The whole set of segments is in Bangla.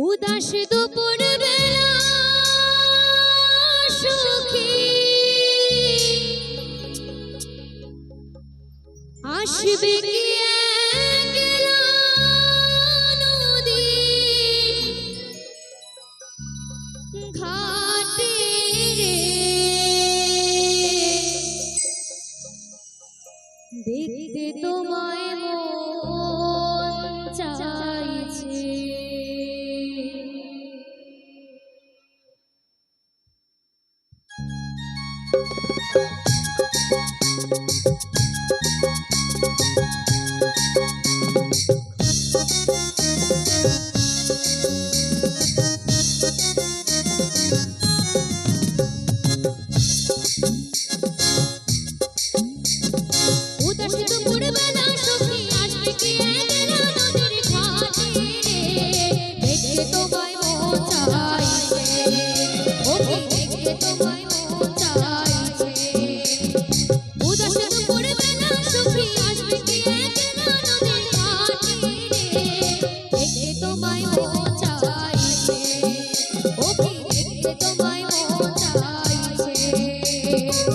উদাস দুপুর বেলা সুখী। আসবে কি Thank you. Thank you.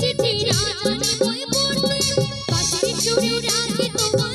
চিঠি রাজা বই পড়তে। পাশের সুরে রাতে তোমার?